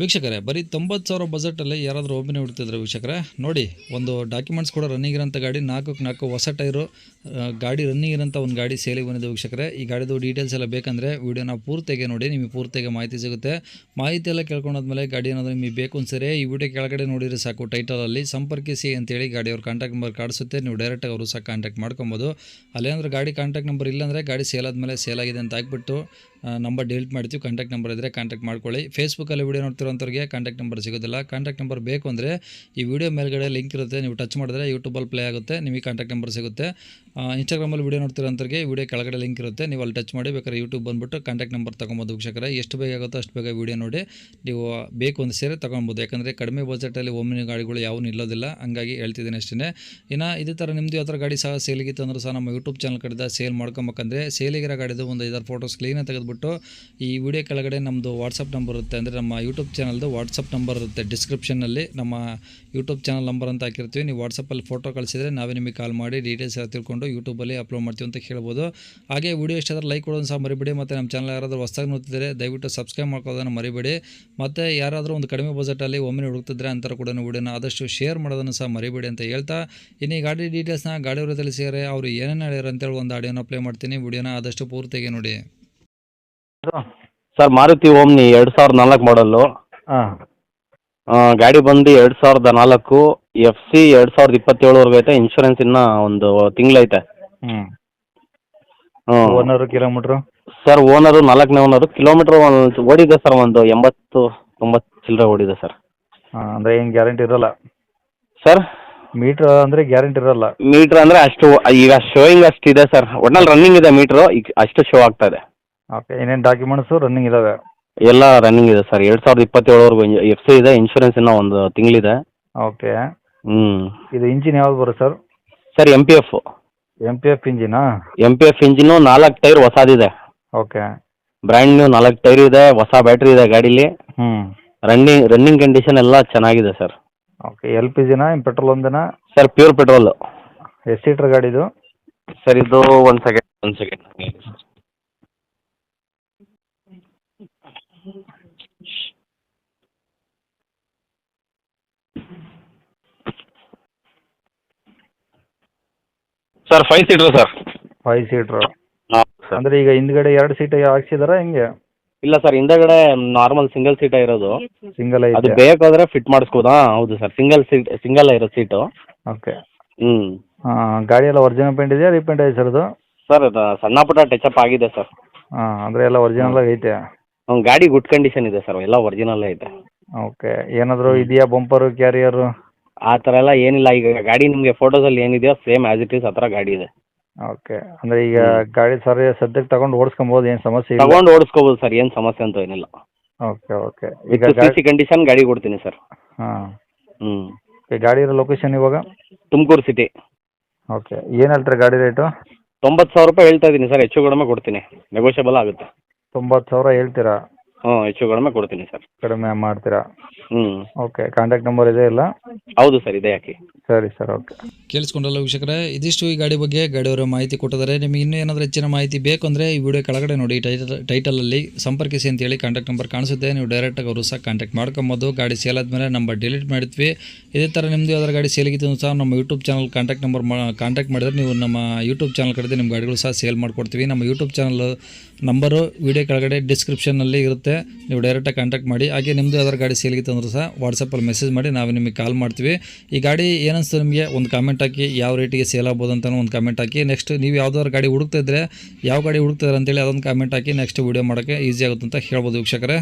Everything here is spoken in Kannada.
ವೀಕ್ಷಕರೇ, ಬರೀ ತೊಂಬತ್ತು ಸಾವಿರ ಬಜೆಟಲ್ಲಿ ಯಾರಾದರೂ ಒಬ್ಬನೇ ಹುಡ್ತಿದ್ರೆ ವೀಕ್ಷಕರೇ, ನೋಡಿ, ಒಂದು ಡಾಕ್ಯುಮೆಂಟ್ಸ್ ಕೂಡ ರನ್ನಿಂಗ್ ಇರೋಂಥ ಗಾಡಿ, ನಾಲ್ಕಕ್ಕೆ ನಾಲ್ಕು ಹೊಸ ಟೈರು ಗಾಡಿ ರನ್ನಿಂಗ್ ಇರೋಂಥ ಒಂದು ಗಾಡಿ ಸೇಲಿಗೆ ಬಂದಿದೆ ವೀಕ್ಷಕರೇ. ಈ ಗಾಡಿದು ಡೀಟೇಲ್ಸ್ ಎಲ್ಲ ಬೇಕಂದರೆ ವೀಡಿಯೋನ ಪೂರ್ತಿಗೆ ನೋಡಿ, ನಿಮಗೆ ಪೂರ್ತಿಗೆ ಮಾಹಿತಿ ಸಿಗುತ್ತೆ. ಮಾಹಿತಿ ಎಲ್ಲ ಕೇಳ್ಕೊಂಡಾದ್ಮೇಲೆ ಗಾಡಿ ಏನಾದರೂ ನಿಮಗೆ ಬೇಕು ಅನ್ಸರಿ ಈ ವಿಡಿಯೋ ಕೆಳಗಡೆ ನೋಡಿದರೆ ಸಾಕು ಟೈಟಲಲ್ಲಿ ಸಂಪರ್ಕಿಸಿ ಅಂತೇಳಿ ಗಾಡಿ ಅವ್ರ ಕಾಂಟ್ಯಾಕ್ಟ್ ನಂಬರ್ ಕಾಡಿಸುತ್ತೆ. ನೀವು ಡೈರೆಕ್ಟಾಗಿ ಅವರು ಸಹ ಕಾಂಟ್ಯಾಕ್ಟ್ ಮಾಡ್ಕೊಬೋದು. ಅಲ್ಲೇನಾದ್ರೂ ಗಾಡಿ ಕಾಂಟ್ಯಾಕ್ಟ್ ನಂಬರ್ ಇಲ್ಲಾಂದರೆ ಗಾಡಿ ಸೇಲ್ ಆದಮೇಲೆ ಸೇಲ್ ಆಗಿದೆ ಅಂತ ಹಾಕ್ಬಿಟ್ಟು ನಂಬರ್ ಡಿಲೀಟ್ ಮಾಡ್ತೀವಿ ಕಾಂಟ್ಯಾಕ್ಟ್ ನಂಬರ್ ಇದ್ದರೆ ಕಾಂಟ್ಯಾಕ್ಟ್ ಮಾಡ್ಕೊಳ್ಳಿ. ಫೇಸ್ಬುಕ್ಕಲ್ಲಿ ವೀಡಿಯೋ ನೋಡ್ತಿರೋಂಥವ್ರಿಗೆ ಕಾಂಟ್ಯಾಕ್ಟ್ ನಂಬರ್ ಸಿಗೋದಿಲ್ಲ. ಕಾಂಟ್ಯಾಕ್ಟ್ ನಂಬರ್ ಬೇಕು ಅಂದರೆ ಈ ವಿಡಿಯೋ ಮೇಲ್ಗಡೆ ಲಿಂಕ್ ಇರುತ್ತೆ, ನೀವು ಟಚ್ ಮಾಡಿದ್ರೆ ಯೂಟ್ಯೂಬಲ್ಲಿ ಪ್ಲೇ ಆಗುತ್ತೆ, ನಿಮಗೆ ಕಾಂಟ್ಯಾಕ್ಟ್ ನಂಬರ್ ಸಿಗುತ್ತೆ. ಇನ್ಸ್ಟಾಗ್ರಾಮಲ್ಲಿ ವೀಡಿಯೋ ನೋಡ್ತಿರೋಂಥವ್ರಿಗೆ ವಿಡಿಯೋ ಕೆಳಗಡೆ ಲಿಂಕ್ ಇರುತ್ತೆ, ನೀವು ಅಲ್ಲಿ ಟಚ್ ಮಾಡಿ, ಬೇಕಾದ್ರೆ ಯೂಟ್ಯೂಬ್ ಬಂದುಬಿಟ್ಟು ಕಾಂಟ್ಯಾಕ್ಟ್ ನಂಬರ್ ತೊಗೊಬೋದು ವೀಕ್ಷಕರೇ. ಎಷ್ಟು ಬೇಗ ಆಗುತ್ತೋ ಅಷ್ಟು ಬೇಗ ವೀಡಿಯೋ ನೋಡಿ, ನೀವು ಬೇಕು ಒಂದು ಸೇರೆ ತೊಗೊಬೋದು. ಯಾಕಂದರೆ ಕಡಿಮೆ ಬಜೆಟಲ್ಲಿ ಒಮ್ಮೆ ಗಾಡಿಗಳು ಯಾವೂ ನಿಲ್ಲೋದಿಲ್ಲ. ಹಂಗಾಗಿ ಹೇಳ್ತಿದ್ದೀನಿ ಅಷ್ಟೇ ಇನ್ನು ಇದೇ ಥರ ನಿಮ್ಮದು ಯಾವ ಥರ ಗಾಡಿ ಸಹ ಸೇಲಿಗಿತ್ತು ಅಂದ್ರೆ ಸಹ ನಮ್ಮ ಯೂಟ್ಯೂಬ್ ಚಾನಲ್ ಕಡೆದ ಸೇಲ್ ಮಾಡ್ಕೊಬೇಕಂದ್ರೆ ಸೇಲಿಗಿರೋ ಗಾಡಿದು ಒಂದು ಐದಾರು ಫೋಟೋಸ್ ಕ್ಲೀನಾಗಿ ತೆಗೆದುಬಿಟ್ಟು ಈ ವಿಡಿಯೋ ಕೆಳಗಡೆ ನಮ್ಮದು ವಾಟ್ಸಪ್ ನಂಬರ್ ಇರುತ್ತೆ. ಅಂದರೆ ನಮ್ಮ ಯೂಟ್ಯೂಬ್ ಚಾನಲ್ದು ವಾಟ್ಸಪ್ ನಂಬರ್ ಇರುತ್ತೆ. ಡಿಸ್ಕ್ರಿಪ್ಷನ್ನಲ್ಲಿ ನಮ್ಮ ಯೂಟ್ಯೂಬ್ ಚಾನಲ್ ನಂಬರ್ ಅಂತ ಹಾಕಿರ್ತೀವಿ. ನೀವು ವಾಟ್ಸಪ್ಪಲ್ಲಿ ಫೋಟೋ ಕಳಿಸಿದ್ರೆ ನಾವೇ ನಿಮಗೆ ಕಾಲ್ ಮಾಡಿ ಡೀಟೇಲ್ಸ್ ಎಲ್ಲ ತಿಳ್ಕೊಂಡು ಯೂಟ್ಯೂಬಲ್ಲಿ ಅಪ್ಲೋಡ್ ಮಾಡ್ತೀವಿ ಅಂತ ಕೇಳ್ಬೋದು ಹಾಗೆ ವಿಡಿಯೋ ಇಷ್ಟಾದ್ರೆ ಲೈಕ್ ಕೊಡೋದು ಸಹ ಮರಿಬೇಡಿ. ಮತ್ತು ನಮ್ಮ ಚಾನಲ್ ಯಾರಾದರೂ ಹೊಸ್ದಾಗಿ ನೋಡ್ತಿದ್ರೆ ದಯವಿಟ್ಟು ಸಬ್ಸ್ಕ್ರೈಬ್ ಮಾಡ್ಕೊಳ್ಳೋದನ್ನು ಮರಿಬೇಡಿ. ಮತ್ತು ಯಾರಾದರೂ ಒಂದು ಕಡಿಮೆ ಬಜೆಟಲ್ಲಿ ಒಮ್ಮೆ ಹುಡುಕ್ತಿದ್ರೆ ಅಂತರ ಕೂಡ ವಿಡಿಯೋನ ಆದಷ್ಟು ಶೇರ್ ಮಾಡೋದನ್ನು ಸಹ ಮರಿಬೇಡಿ ಅಂತ ಹೇಳ್ತಾ. ಇನ್ನು ಈ ಗಾಡಿ ಡೀಟೇಲ್ಸ್ನ ಗಾಡಿಯವರ ತಿಳಿಸಿದರೆ ಅವರು ಏನೇನು ಹೇಳ್ಯಾರ ಅಂತೇಳಿ ಒಂದು ಆಡಿಯೋನ ಪ್ಲೇ ಮಾಡ್ತೀನಿ. ವಿಡಿಯೋನ ಆದಷ್ಟು ಪೂರ್ತಿಗೆ ನೋಡಿ. ಸರ್ ಮಾರುತಿ ಓಮ್ನಿ ಎರಡು ಸಾವಿರದ ನಾಲ್ಕು ಮಾಡಲ್ಲು ಹಾಂ. ಗಾಡಿ ಬಂದು ಎರಡು ಸಾವಿರದ ನಾಲ್ಕು ಎಫ್ ಸಿ ಎರಡು ಸಾವಿರದ ಇಪ್ಪತ್ತೇಳವರೆಗೂ ಐತೆ ಇನ್ಶೂರೆನ್ಸ್ ಇನ್ನೂ ಒಂದು ತಿಂಗಳೈತೆ. ಹ್ಞೂ ಓನರು ಕಿಲೋಮೀಟ್ರು? ಸರ್ ಓನರ್ ನಾಲ್ಕನೇ ಓನರ್ ಕಿಲೋಮೀಟ್ರ್ ಒಂದು ಓಡಿದೆ ಸರ್ ಒಂದು ಎಂಬತ್ತು ತೊಂಬತ್ತು ಚಿಲ್ಲರೆ ಓಡಿದೆ ಸರ್. ಅಂದ್ರೆ ಅಂದರೆ ಏನು ಗ್ಯಾರಂಟಿ ಇರೋಲ್ಲ? ಸರ್? ಮೀಟ್ರ್ ಅಂದರೆ ಗ್ಯಾರಂಟಿ ಇರೋಲ್ಲ? ಮೀಟ್ರ್ ಅಂದರೆ ಅಷ್ಟು ಈಗ ಶೋಯಿಂಗ್ ಅಷ್ಟಿದೆ ಸರ್. ಒಟ್ನಲ್ಲಿ ರನ್ನಿಂಗ್ ಇದೆ ಮೀಟ್ರು ಈಗ ಅಷ್ಟು ಶೋ ಆಗ್ತಾ ಇದೆ. ಓಕೆ ಏನೇನು ಡಾಕ್ಯುಮೆಂಟ್ಸು ರನ್ನಿಂಗ್ ಇದ್ದಾವೆ ಎಲ್ಲ ರನ್ನಿಂಗ್ ಇದೆ ಸರ್ ಎರಡು ಸಾವಿರದ ಇಪ್ಪತ್ತೇಳವರೆಗೂ ಎಫ್ ಸಿ ಇದೆ ಇನ್ಶೂರೆನ್ಸ್ ಇನ್ನೂ ಒಂದು ತಿಂಗಳಿದೆ. ಓಕೆ ಹ್ಞೂ ಇದು ಇಂಜಿನ್ ಯಾವ್ದು ಬರುತ್ತೆ sir sir M P F M P F ಇಂಜಿನಾ M P F engine ನಾಲ್ಕು ಟೈರ್ ಹೊಸದಿದೆ. ಓಕೆ ಬ್ರ್ಯಾಂಡ್ ನ್ಯೂ ನಾಲ್ಕು ಟೈರ್ ಇದೆ ಹೊಸ ಬ್ಯಾಟ್ರಿ ಇದೆ ಗಾಡೀಲಿ. ಹ್ಞೂ ರನ್ನಿಂಗ್ ರನ್ನಿಂಗ್ ಕಂಡೀಷನ್ ಎಲ್ಲ ಚೆನ್ನಾಗಿದೆ ಸರ್ ಓಕೆ ಎಲ್ ಪಿ ಜಿನಾ ಪೆಟ್ರೋಲ್ ಒಂದೇನಾ? ಸರ್ ಪ್ಯೂರ್ ಪೆಟ್ರೋಲು ಎಷ್ಟು ಸೀಟ್ರ್ ಗಾಡಿದು? ಸರ್ ಇದು ಒಂದು ಸೆಕೆಂಡ್ ಒಂದು second sir five seater sir. Five seater ಅಂದ್ರೆ ಸರ್ ಅಂದರೆ ಈಗ ಹಿಂದ್ಗಡೆ ಎರಡು ಸೀಟ್ ಹಾಕ್ಸಿದಾರ ಹೆಂಗೆ? ಇಲ್ಲ ಸರ್ ಹಿಂದಗಡೆ ನಾರ್ಮಲ್ ಸಿಂಗಲ್ ಸೀಟ್ ಇರೋದು. ಸಿಂಗಲ್ ಅದು ಐತೆ ಬೇಕಾದ್ರೆ ಫಿಟ್ ಮಾಡಿಸ್ಬೋದಾ? ಹೌದು ಸರ್ ಸಿಂಗಲ್ ಸೀಟ್ ಸಿಂಗಲ್ ಇರೋ ಸೀಟು ಓಕೆ ಹ್ಮ್. ಗಾಡಿ ಎಲ್ಲ ಒರಿಜಿನಲ್ ಪೇಂಟ್ ಇದೆಯಾ ರೀಪೇಂಟ್ ಐತೆ ಸರ್ ಅದು? ಸರ್ ಅದು ಸಣ್ಣ ಪುಟ್ಟ ಟಚಪ್ ಆಗಿದೆ ಸರ್. ಹಾಂ ಅಂದರೆ ಎಲ್ಲ ಒರಿಜಿನಲ್ ಐತೆ ಹ್ಞೂ ಗಾಡಿ ಗುಡ್ ಕಂಡೀಷನ್ ಇದೆ ಸರ್ ಎಲ್ಲ ಒರಿಜಿನಲ್ಲೇ ಇದೆ ಓಕೆ ಏನಾದರೂ ಇದೆಯಾ ಬಂಪರ್ ಕ್ಯಾರಿಯರ್ ಆ ಥರ ಎಲ್ಲ ಏನಿಲ್ಲ. ಈಗ ಗಾಡಿ ನಿಮಗೆ ಫೋಟೋಸಲ್ಲಿ ಏನಿದೆಯೋ ಸೇಮ್ ಆ್ಯಸ್ ಇಟ್ ಈಸ್ ಆ ಥರ ಗಾಡಿ ಇದೆ. ಓಕೆ ಅಂದರೆ ಈಗ ಗಾಡಿ ಸರಿ ಸದ್ಯಕ್ಕೆ ತಗೊಂಡು ಓಡಿಸ್ಕೊಬೋದು ಏನು ಸಮಸ್ಯೆ ಇಲ್ಲ? ತಗೊಂಡು ಓಡಿಸ್ಕೋಬೋದು ಸರ್ ಏನು ಸಮಸ್ಯೆ ಅಂತ ಏನಿಲ್ಲ. ಓಕೆ ಓಕೆ ಈಗ ಸಿ ಗಾಡಿ ಕಂಡೀಷನ್ ಗಾಡಿ ಕೊಡ್ತೀನಿ ಸರ್. ಹಾಂ. ಹ್ಞೂ ಗಾಡಿ ಇರೋ ಲೊಕೇಶನ್ ಇವಾಗ? ತುಮಕೂರು ಸಿಟಿ ಓಕೆ ಏನು ಹೇಳ್ತಾರೆ ಗಾಡಿ ರೇಟು ತೊಂಬತ್ತು ಸಾವಿರ ರೂಪಾಯಿ ಹೇಳ್ತಾ ಇದ್ದೀನಿ ಸರ್ ಹೆಚ್ಚು ಕಡಿಮೆ ಕೊಡ್ತೀನಿ. ನೆಗೋಷಿಯಬಲ್ ಆಗುತ್ತೆ. ತೊಂಬತ್ತು ಸಾವಿರ ಹೇಳ್ತೀರಾ? ಹ್ಞೂ ಹೆಚ್ಚು ಕಡಿಮೆ ಕೊಡ್ತೀನಿ ಸರ್. ಕಡಿಮೆ ಮಾಡ್ತೀರಾ? ಹ್ಮ್. ಓಕೆ ಕಾಂಟ್ಯಾಕ್ಟ್ ನಂಬರ್ ಇದೆ ಇಲ್ಲ? ಹೌದು ಸರ್ ಇದೆ ಯಾಕೆ. ಸರಿ ಸರ್ ಓಕೆ ಕೇಳಿಸ್ಕೊಂಡಲ್ಲ ವೀಕ್ಷಕರೇ ಇದಿಷ್ಟು ಈ ಗಾಡಿ ಬಗ್ಗೆ ಗಾಡಿಯವರ ಮಾಹಿತಿ ಕೊಟ್ಟಿದ್ದಾರೆ. ನಿಮಗೆ ಇನ್ನೂ ಏನಾದ್ರೂ ಹೆಚ್ಚಿನ ಮಾಹಿತಿ ಬೇಕು ಅಂದ್ರೆ ಈ ವಿಡಿಯೋ ಕೆಳಗಡೆ ನೋಡಿ ಟೈಟಲ್ ಅಲ್ಲಿ ಸಂಪರ್ಕಿಸಿ ಅಂತೇಳಿ ಕಾಂಟ್ಯಾಕ್ಟ್ ನಂಬರ್ ಕಾಣಿಸುತ್ತೆ. ನೀವು ಡೈರೆಕ್ಟ್ ಆಗಿ ಅವರು ಸಹ ಕಾಂಟ್ಯಾಕ್ಟ್ ಮಾಡ್ಕೊಬೋದು. ಗಾಡಿ ಸೇಲ್ ಆದ್ಮೇಲೆ ನಂಬರ್ ಡಿಲೀಟ್ ಮಾಡಿದ್ವಿ. ಇದೇ ಥರ ನಿಮ್ದು ಯಾವ್ದಾರು ಗಾಡಿ ಸೇಲಿಗಿತ್ತು ಸಹ ನಮ್ಮ YouTube channel contact number contact ಮಾಡಿದ್ರೆ ನೀವು ನಮ್ಮ ಯೂಟ್ಯೂಬ್ ಚಾನಲ್ ಕಡೆ ನಿಮ್ಮ ಗಾಡಿಗಳು ಸಹ ಸೇಲ್ ಮಾಡಿಕೊಡ್ತೀವಿ. ನಮ್ಮ ಯೂಟ್ಯೂಬ್ ಚಾನಲ್ ನಂಬರು ವಿಡಿಯೋ ಕೆಳಗಡೆ ಡಿಸ್ಕ್ರಿಪ್ಷನಲ್ಲಿ ಇರುತ್ತೆ. ನೀವು ಡೈರೆಕ್ಟಾಗಿ ಕಾಂಟ್ಯಾಕ್ಟ್ ಮಾಡಿ, ಹಾಗೆ ನಿಮ್ಮದು ಯಾವ್ದಾದ್ರು ಗಾಡಿ ಸೇಲಿಗಿತ್ತು ಅಂದರೂ ಸಹ ವಾಟ್ಸಪ್ಪಲ್ಲಿ ಮೆಸೇಜ್ ಮಾಡಿ ನಾವು ನಿಮಗೆ ಕಾಲ್ ಮಾಡ್ತೀವಿ. ಈ ಗಾಡಿ ಏನಿಸ್ತು ನಿಮಗೆ? ಒಂದು ಕಾಮೆಂಟ್ ಹಾಕಿ, ಯಾವ ರೇಟಿಗೆ ಸೇಲ್ ಆಗ್ಬೋದು ಅಂತ ಒಂದು ಕಾಮೆಂಟ್ ಹಾಕಿ. ನೆಕ್ಸ್ಟ್ ನೀವು ಯಾವ್ದಾದ್ರು ಗಾಡಿ ಹುಡುಕ್ತಿದ್ರೆ ಯಾವ ಗಾಡಿ ಹುಡುಕ್ತಿದ್ರೆ ಅಂತೇಳಿ ಅದೊಂದು ಕಾಮೆಂಟ್ ಹಾಕಿ ನೆಕ್ಸ್ಟ್ ವೀಡಿಯೋ ಮಾಡೋಕ್ಕೆ ಈಸಿ ಆಗುತ್ತೆ ಅಂತ ಹೇಳ್ಬೋದು ವೀಕ್ಷಕರೇ.